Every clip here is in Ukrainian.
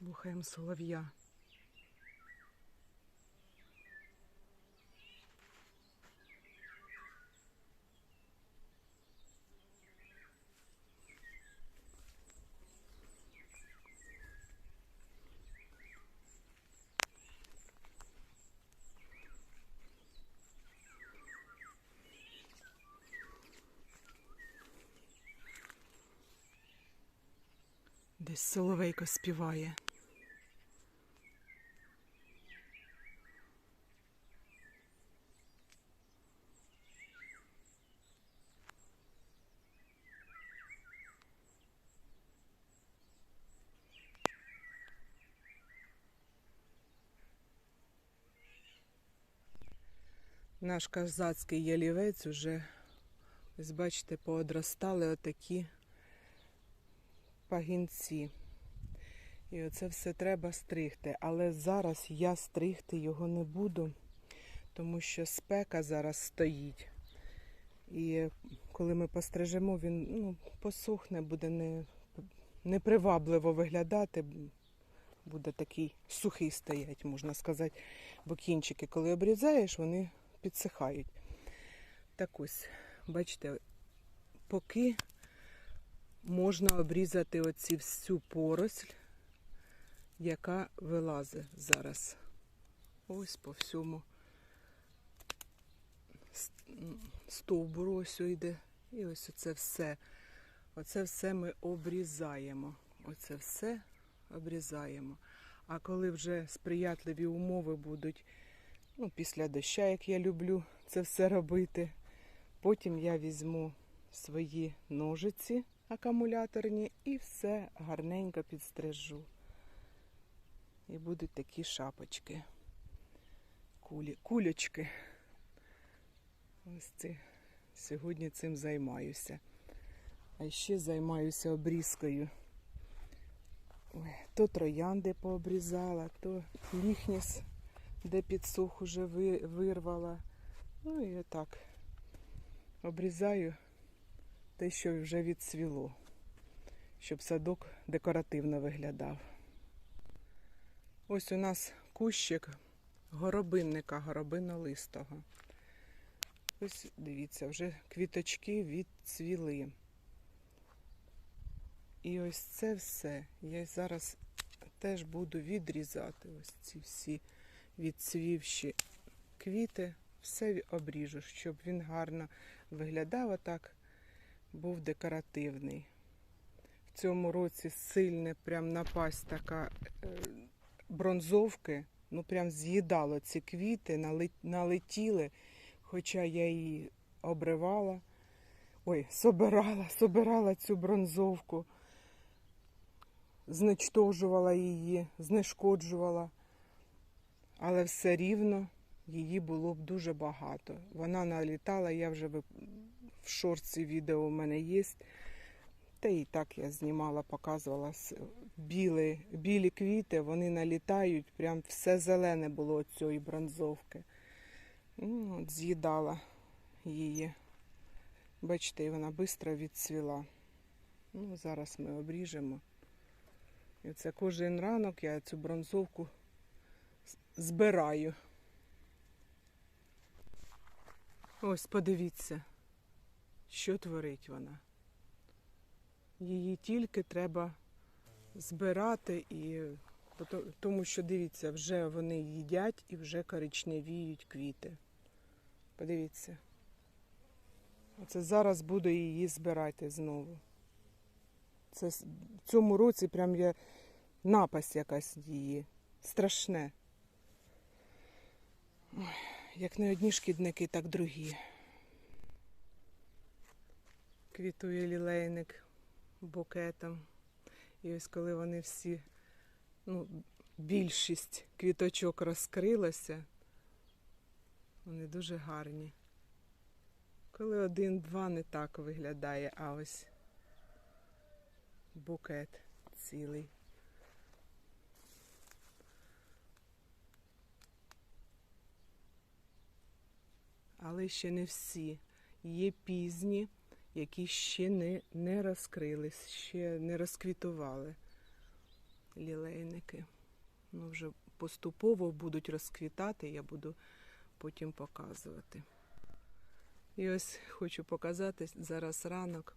Слухаємо солов'я. Десь соловейко співає. Наш казацький ялівець уже, ось бачите, поодростали отакі пагінці. І оце все треба стригти. Але зараз я стригти його не буду, тому що спека зараз стоїть. І коли ми пострижемо, він ну, посухне, буде не, непривабливо виглядати. Буде такий сухий стоять, можна сказати. Бо кінчики, коли обрізаєш, вони підсихають. Так ось, бачите, поки можна обрізати оці всю поросль, яка вилазить зараз. Ось по всьому стовбуру ось йде. І ось оце все. Оце все ми обрізаємо. Оце все обрізаємо. А коли вже сприятливі умови будуть, ну, після доща, як я люблю це все робити, потім я візьму свої ножиці акумуляторні і все гарненько підстрижу. І будуть такі шапочки. Кулі, кулечки. Ось ці. Сьогодні цим займаюся. А ще займаюся обрізкою. Ой, то троянди пообрізала, то ліхніс, де підсух уже вирвала. Ну і отак. Обрізаю те, що вже відцвіло, щоб садок декоративно виглядав. Ось у нас кущик горобинника, горобинолистого. Ось дивіться, вже квіточки відцвіли. І ось це все я зараз теж буду відрізати. Ось ці всі відцвівші квіти. Все обріжу, щоб він гарно виглядав отак, був декоративний. В цьому році сильне прям напасть така е, бронзовки. Ну прям з'їдало ці квіти, налетіли, хоча я її обривала. Ой, собирала, собирала цю бронзовку, зничтожувала її, знешкоджувала, але все рівно її було б дуже багато. Вона налітала, я вже в шорці відео у мене є. Та і так я знімала, показувала білі, білі квіти, вони налітають, прям все зелене було цієї бронзовки. Ну, от з'їдала її. Бачите, вона швидко відцвіла. Ну, зараз ми обріжемо. І це кожен ранок я цю бронзовку збираю. Ось подивіться, що творить вона. Її тільки треба збирати і тому що дивіться, вже вони їдять і вже коричневіють квіти. Подивіться. Оце зараз буду її збирати знову. Це в цьому році прям є напасть якась її. Страшне. Як не одні шкідники, так другі. Квітує лілейник букетом. І ось коли вони всі, ну, більшість квіточок розкрилася, вони дуже гарні. Коли один-два не так виглядає, а ось букет цілий. Але ще не всі. Є пізні, які ще не, не розкрились, ще не розквітували. лілейники. Ну, вже поступово будуть розквітати, я буду потім показувати. І ось хочу показати зараз ранок,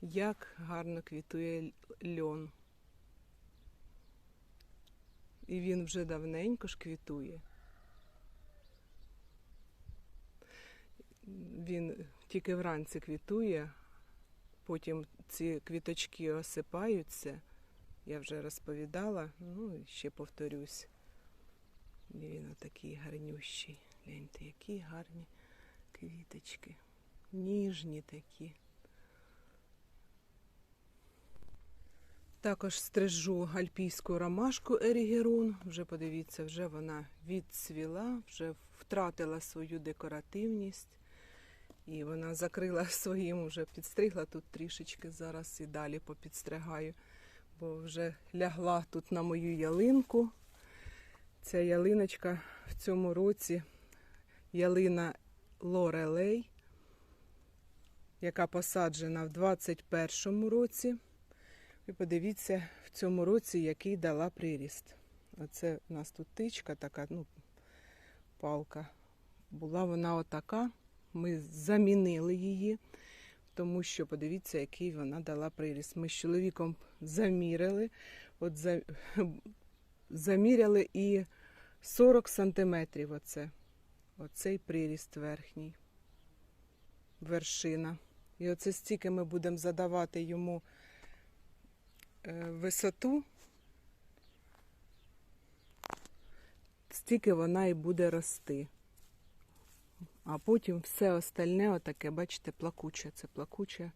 як гарно квітує льон. І він вже давненько ж квітує. Він тільки вранці квітує, потім ці квіточки осипаються. Я вже розповідала, ну і ще повторюсь. І він отакий гарнющий. Гляньте, які гарні квіточки. Ніжні такі. Також стрижу альпійську ромашку Ерігерун. Вже подивіться, вже вона відцвіла, вже втратила свою декоративність. І вона закрила своїм, вже підстригла тут трішечки, зараз і далі попідстригаю, бо вже лягла тут на мою ялинку. Ця ялиночка в цьому році ялина Лорелей, яка посаджена в 21-му році. І подивіться, в цьому році який дала приріст. Оце у нас тут тичка така, ну, палка. Була вона отака. Ми замінили її, тому що подивіться, який вона дала приріст. Ми з чоловіком заміряли, от за, заміряли і 40 сантиметрів оце, оцей приріст верхній, вершина. І оце стільки ми будемо задавати йому е, висоту, стільки вона і буде рости. А потім все остальне, отаке, бачите, плакуче. Це плакуча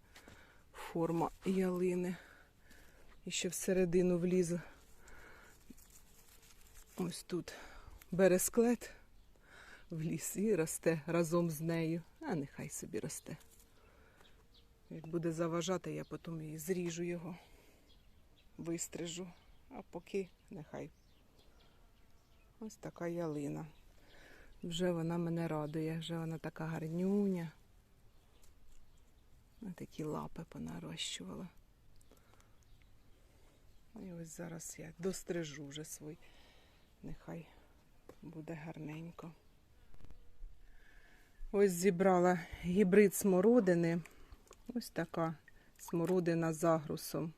форма ялини. І ще всередину вліз ось тут бересклет вліз і росте разом з нею. А нехай собі росте. Як буде заважати, я потім її зріжу його, вистрижу, а поки нехай. Ось така ялина. Вже вона мене радує, вже вона така гарнюня. Ось такі лапи понарощувала. І ось зараз я дострижу вже свій. Нехай буде гарненько. Ось зібрала гібрид смородини. Ось така смородина з агрусом.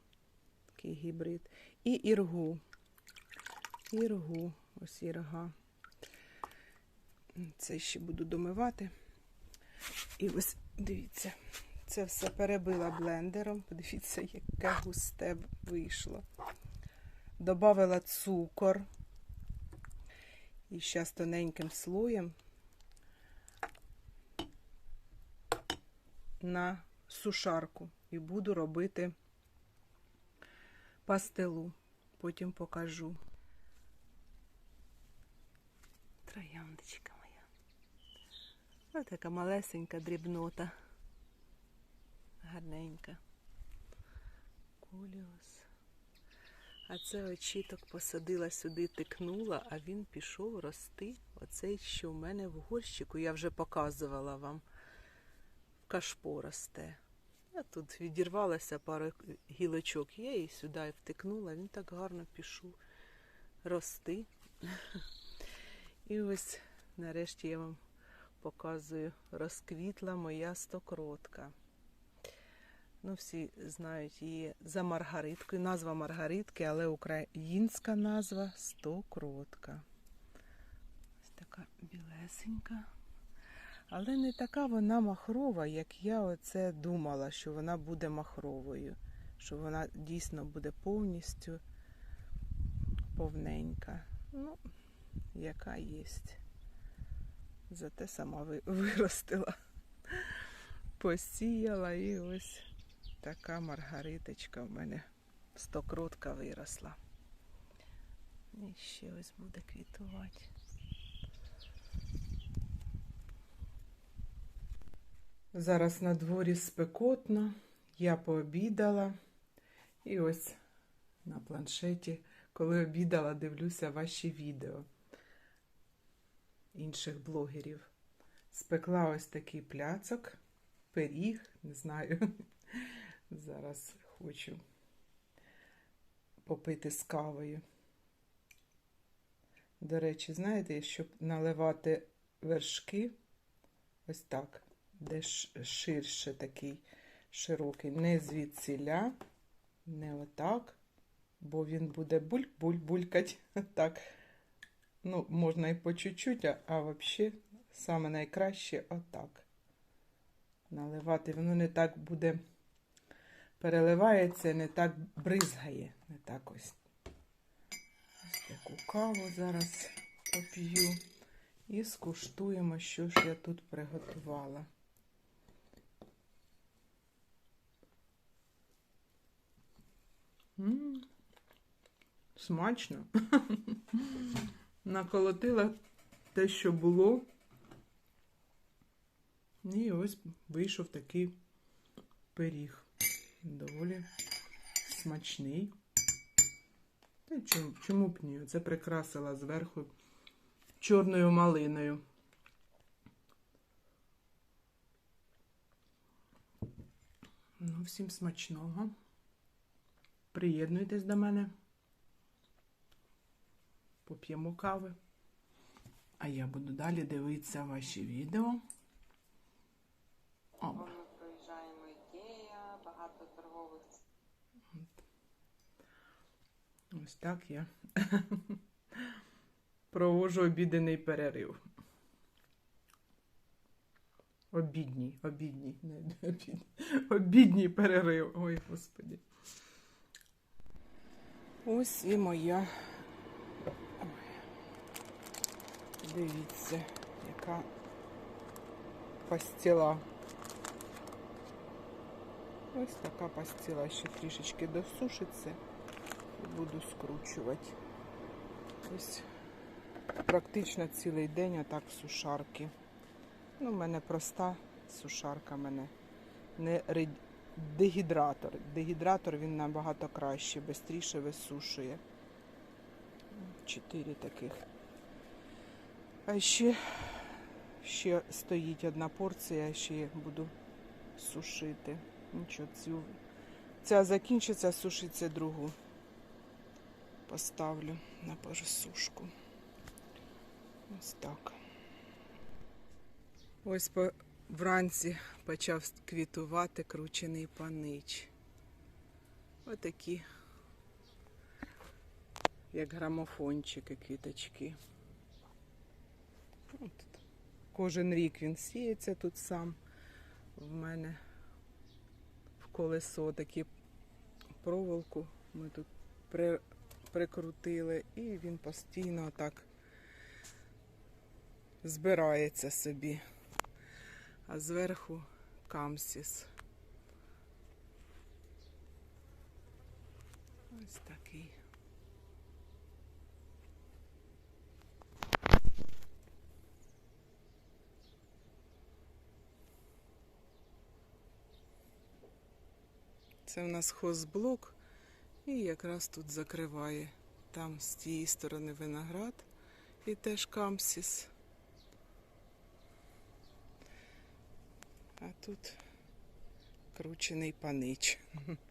Такий гібрид. І іргу. Іргу. Ось ірга. Це ще буду домивати. І ось дивіться, це все перебила блендером. Подивіться, яке густе вийшло. Добавила цукор. І зараз тоненьким слоєм на сушарку. І буду робити пастилу. Потім покажу. Трояндочка. Ось така малесенька дрібнота. Гарненька. Куліус. А це очіток посадила сюди, тикнула, а він пішов рости. Оцей, що в мене в горщику, я вже показувала вам. В кашпо росте. Я тут відірвалася пару гілочок. Я її сюди втикнула, він так гарно пішов рости. І ось нарешті я вам показую, розквітла моя стокротка. Ну, всі знають її за маргариткою. Назва маргаритки, але українська назва стокротка. Ось така білесенька. Але не така вона махрова, як я оце думала, що вона буде махровою. Що вона дійсно буде повністю повненька. Ну, яка єсть. Зате сама виростила, посіяла і ось така маргариточка в мене. Стокрутка виросла. І ще ось буде квітувати. Зараз на дворі спекотно, я пообідала. І ось на планшеті, коли обідала, дивлюся ваші відео інших блогерів. Спекла ось такий пляцок, пиріг, не знаю. Зараз хочу попити з кавою. До речі, знаєте, щоб наливати вершки, ось так, де ширше такий широкий, не звідсіля, не отак, бо він буде буль-буль-булькать. Так. Ну, можна і по чуть-чуть, а, а взагалі саме найкраще отак. Наливати, воно не так буде переливається, не так бризгає. Не так ось. Ось таку каву зараз поп'ю. І скуштуємо, що ж я тут приготувала. М, Смачно. Наколотила те, що було. І ось вийшов такий пиріг. Доволі смачний. Та чому, чому б ні? Це прикрасила зверху чорною малиною. Ну, всім смачного. Приєднуйтесь до мене. Поп'ємо кави. А я буду далі дивитися ваші відео. Оп. Ми проїжджаємо Ікея, багато торгових Ось так я провожу обіденний перерив. Обідній, обідній, не обідній, обідній перерив. Ой, господі. Ось і моя. Ой. Дивіться, яка пастіла. Ось така пастіла ще трішечки досушиться і буду скручувати. Ось практично цілий день отак сушарки. Ну, в мене проста сушарка, в мене не дегідратор. Дегідратор він набагато краще, швидше висушує. Чотири таких. А ще, ще стоїть одна порція, ще я буду сушити. Нічого, цю, ця закінчиться, сушиться другу поставлю на пересушку. Ось так. Ось по, вранці почав квітувати кручений панич. Отакі, як грамофончики, квіточки. От. Кожен рік він сіється тут сам. В мене в колесо такі проволоку ми тут при, прикрутили, і він постійно так збирається собі. А зверху камсіс. Ось такий. Це в нас хозблок. І якраз тут закриває. Там з тієї сторони виноград і теж камсіс. А тут кручений панич.